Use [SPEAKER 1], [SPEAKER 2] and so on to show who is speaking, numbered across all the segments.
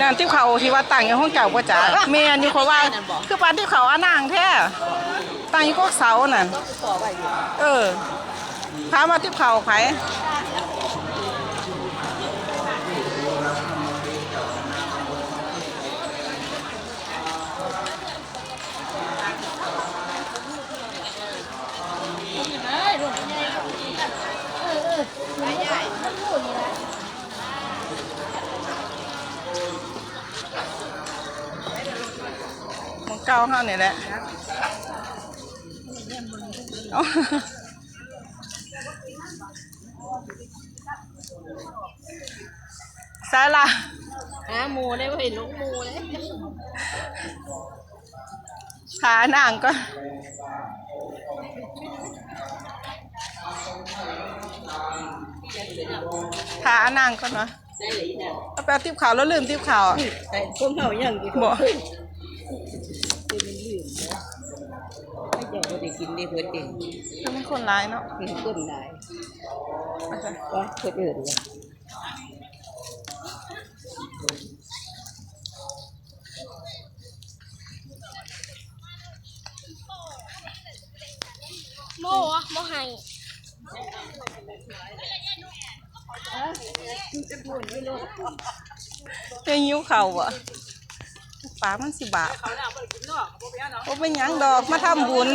[SPEAKER 1] นั่นที่เขาที่ว่าต่างอยู่ห้องเก่าป่ะจ๋าเมียนอยู่เพาะว่าคือปานที่เขาอานางแท้ต่างอยู่ก็เสาน่ะเออพามาที่เขาไผ เก่าเฮานี่แหละเอาใส่ละ
[SPEAKER 2] หาหมูได้บ่เห็นลูกหมูเลย
[SPEAKER 1] หาหนังก็หาหนังก่อนวะ
[SPEAKER 2] ได้เลยนะ
[SPEAKER 1] เอาไปเอาติ๊บขาวแล้วลืมติ๊บขาวอะ
[SPEAKER 2] ไอ้พวกเฮายังกิน
[SPEAKER 1] บ่
[SPEAKER 2] เป็นลืมนะ ไม่เจ้าบ่ได้กินได้เพิ่นเอง
[SPEAKER 1] คือมันคนร้ายเนาะ
[SPEAKER 2] กินก้นได้
[SPEAKER 1] เอาจ้ะ
[SPEAKER 2] ว่าเพิ่นอื่นเลย
[SPEAKER 3] โมอะโมให้
[SPEAKER 1] ยังยิ้วเข่าอะ ป้ามันสิบาทโอ้เป็นหยังดอกมาทำบุญ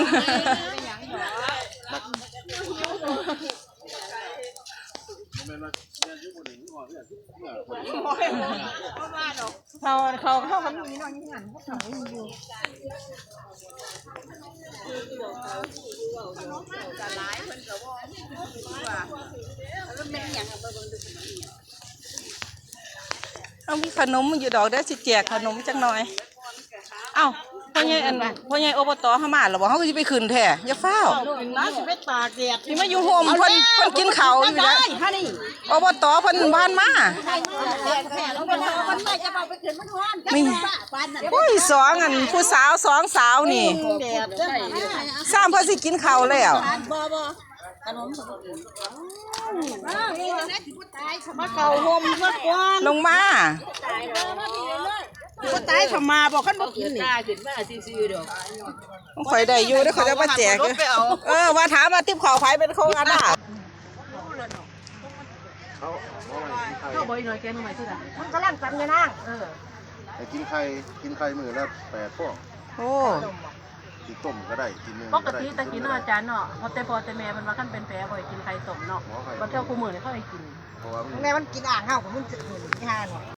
[SPEAKER 1] เขาเขาเข้ากันอยู่นี่นอนยี่หันเขาอยู่เอามีขนมอยู่ดอกได้อสิแจกขนมจังหน่อย เอ้าพ่อใหญ่อันพ่อใหญ่อบตเฮามาแล้วบ่เฮาก็สิไปขึ้นแท้อย่าฟ้าว
[SPEAKER 2] น้าสิไปตากแดด
[SPEAKER 1] นี่มาอยู่โฮมเพิ่นเพิ่นกินข้าวอยู่แล้ว
[SPEAKER 2] ฮะนี่
[SPEAKER 1] อบตเพิ่นบ้านมา
[SPEAKER 2] แดดแท้แล้วคนเอาคนไม่จะเอาไปขึ้นมันฮ้อน
[SPEAKER 1] นี่
[SPEAKER 2] ปานนั้น
[SPEAKER 1] โอ้ยสองอันผู้สาวสองสาวนี่
[SPEAKER 2] แดดจัง
[SPEAKER 1] สามเพิ่นสิกินข้าวแล้ว
[SPEAKER 2] บ่บ่ขนมสมุนมาเก่าห่มซะก่อน
[SPEAKER 1] ลงมา
[SPEAKER 2] บ่ตายถ้ามาบอกคันบ่กินนี่ขึ้นมาซื่อๆดอก
[SPEAKER 1] ข่อยได้อยู่เด้อเขาจะมาแจกเด้อเออว่าถามมาติ๊บข้าวไผเป็นโครงอันน่ะ
[SPEAKER 2] เข้าบ่อีหน่อยแกมาใหม่ซื่อล่ะ
[SPEAKER 3] มันกำลังจำอยู่นั่ง
[SPEAKER 2] เออ
[SPEAKER 4] แต่กินไข่กินไข่มือละแปดพวก
[SPEAKER 1] โอ้
[SPEAKER 4] กินต้มก็ได้กินนึ่ง
[SPEAKER 5] ป
[SPEAKER 4] ก็
[SPEAKER 5] ก
[SPEAKER 4] ได้
[SPEAKER 5] ติตะกี้เนาะอาจารย์เนาะพอแต่พอแต่แม่มันว่าขั้นเป็นแผลบ่อยกินไข่ต้มเนาะ
[SPEAKER 4] หมอไข่
[SPEAKER 5] บ่เท่าคู่มือนี่เขาให้กิน
[SPEAKER 4] เพราะว่ามัน
[SPEAKER 3] แม่มันกินอ่างเฮาของมันจะเหมือนที่ห้าเนี่ย